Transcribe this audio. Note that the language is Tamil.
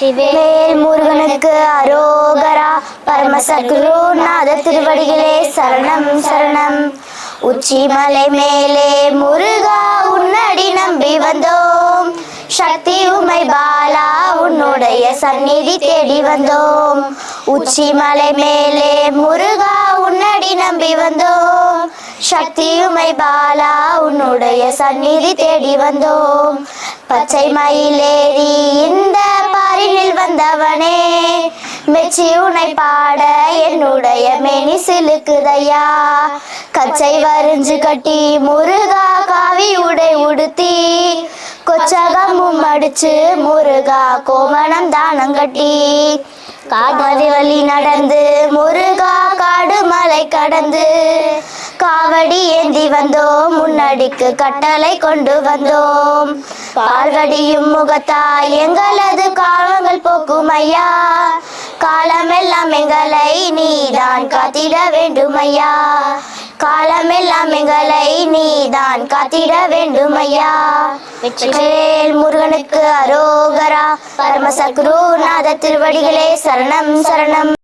வெற்றிவேல் முருகனுக்கு அரோகரா பரமசகுருநாத திருவடிகளே சரணம் சரணம். உச்சிமலை மேலே முருகா உன்னடி நம்பி வந்தோம். சக்தி உமை பாலா உன்னுடைய சந்நிதி தேடி வந்தோம். உச்சிமலை மேலே முருகா உன்னடி நம்பி வந்தோம். சக்தி உமை பாலா உன்னுடைய சந்நிதி தேடி வந்தோம். பச்சை மயிலேறி இந்த மெச்சி உனை பாட என்னுடைய மெனி சிலுக்குதையா கச்சை வரிஞ்சு கட்டி முருகா காவி உடை உடுத்தி. கொச்சகமும் அடிச்சு முருகா கோமணம் தானம் கட்டி. காதலி வழி நடந்து முருகா காடு மலை கடந்து. காவடி ஏந்தி வந்தோம் முன்னடிக்கு கட்டளை கொண்டு வந்தோம். பால்வடியும் முகத்தாய் எங்களது காலங்கள் போக்கும் ஐயா காலமெல்லாம் எங்களை நீதான் காத்திட வேண்டும் ஐயா காலமெல்லாம் எங்களை நீதான் காத்திட வேண்டும் ஐயா வெற்றிவேல் முருகனுக்கு அரோகரா பரமசக்ரு நாத திருவடிகளே சரணம் சரணம்.